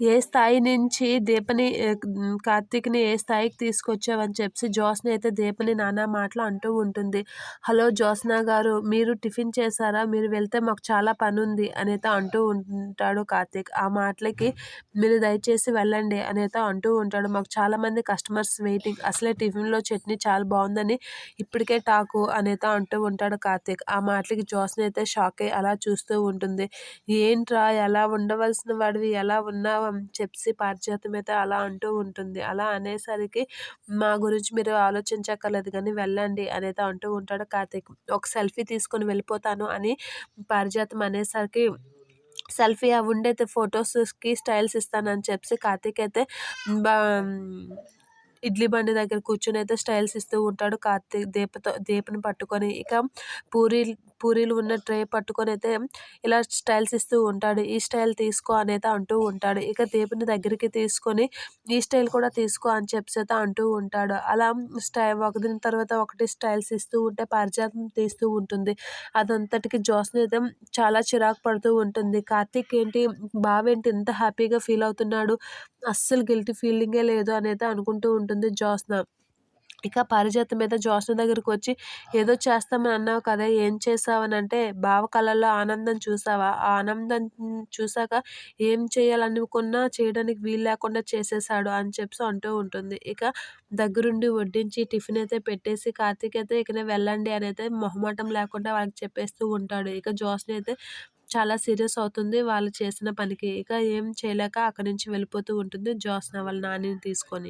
ఏ స్థాయి నుంచి దీపని కార్తీక్ని ఏ స్థాయికి తీసుకొచ్చావని చెప్పి జ్యోత్స్న అయితే దీపని నానా మాటలు అంటూ ఉంటుంది. హలో జ్యోత్స్న గారు మీరు టిఫిన్ చేశారా? మీరు వెళ్తే మాకు చాలా పని ఉంది అనేది అంటూ ఉంటాడు కార్తీక్. ఆ మాటలకి మీరు దయచేసి వెళ్ళండి అనేది అంటూ ఉంటాడు. మాకు చాలామంది కస్టమర్స్ వెయిటింగ్. అసలే టిఫిన్లో చట్నీ చాలా బాగుందని ఇప్పటికే టాకు అనేది అంటూ ఉంటాడు కార్తీక్. ఆ మాటలకి జ్యోత్స్న అయితే షాక్ అయ్యి అలా చూస్తూ ఉంటుంది. ఏంట్రా? ఎలా ఉండవలసిన వాడివి? ఎలా ఉన్నావు? చెప్సి చెప్పి పారిజాతం అయితే అలా అంటూ ఉంటుంది. అలా అనేసరికి మా గురించి మీరు ఆలోచించక్కర్లేదు కానీ వెళ్ళండి అనేది అంటూ ఉంటాడు కార్తీక్. ఒక సెల్ఫీ తీసుకొని వెళ్ళిపోతాను అని పారిజాతం అనేసరికి సెల్ఫీ అవి ఉండైతే ఫొటోస్కి స్టైల్స్ ఇస్తానని చెప్పి కార్తీక్ అయితే బా ఇడ్లీ బండి దగ్గర కూర్చొని అయితే స్టైల్స్ ఇస్తూ ఉంటాడు. కార్తీక్ దీపతో దీపని పట్టుకొని ఇక పూరీ పూరీలు ఉన్న ట్రే పట్టుకొని అయితే ఇలా స్టైల్స్ ఇస్తూ ఉంటాడు. ఈ స్టైల్ తీసుకో అనేది అంటూ ఉంటాడు. ఇక దీపుని దగ్గరికి తీసుకొని ఈ స్టైల్ కూడా తీసుకో అని చెప్పి అయితే అంటూ ఉంటాడు. అలా స్టైల్ ఒకదిన తర్వాత ఒకటి స్టైల్స్ ఇస్తూ ఉంటే పారిజాతం తీస్తూ ఉంటుంది. అదంతటికి జ్యోత్స్న అయితే చాలా చిరాకు పడుతూ ఉంటుంది. కార్తీక్ ఏంటి? బావేంటి ఇంత హ్యాపీగా ఫీల్ అవుతున్నాడు. అస్సలు గిల్టీ ఫీలింగే లేదు అనేది అనుకుంటూ ఉంటుంది జ్యోత్స్న ఇక పారిజాతం మీద జ్యోత్స్న దగ్గరికి వచ్చి ఏదో చేస్తామని అన్నావు కదా ఏం చేసావని అంటే బావ ఆనందం చూసావా? ఆ ఆనందం చూసాక ఏం చేయాలనుకున్నా చేయడానికి వీలు లేకుండా చేసేసాడు అని చెప్పి అంటూ ఉంటుంది. ఇక దగ్గరుండి వడ్డించి టిఫిన్ అయితే పెట్టేసి కార్తీక్ అయితే ఇకనే వెళ్ళండి అని అయితే మొహమాటం లేకుండా వాళ్ళకి చెప్పేస్తూ ఉంటాడు. ఇక జ్యోత్స్న అయితే చాలా సీరియస్ అవుతుంది వాళ్ళు చేసిన పనికి. ఇక ఏం చేయలేక అక్కడి నుంచి వెళ్ళిపోతూ ఉంటుంది జ్యోత్స్న వాళ్ళ నానిని తీసుకొని.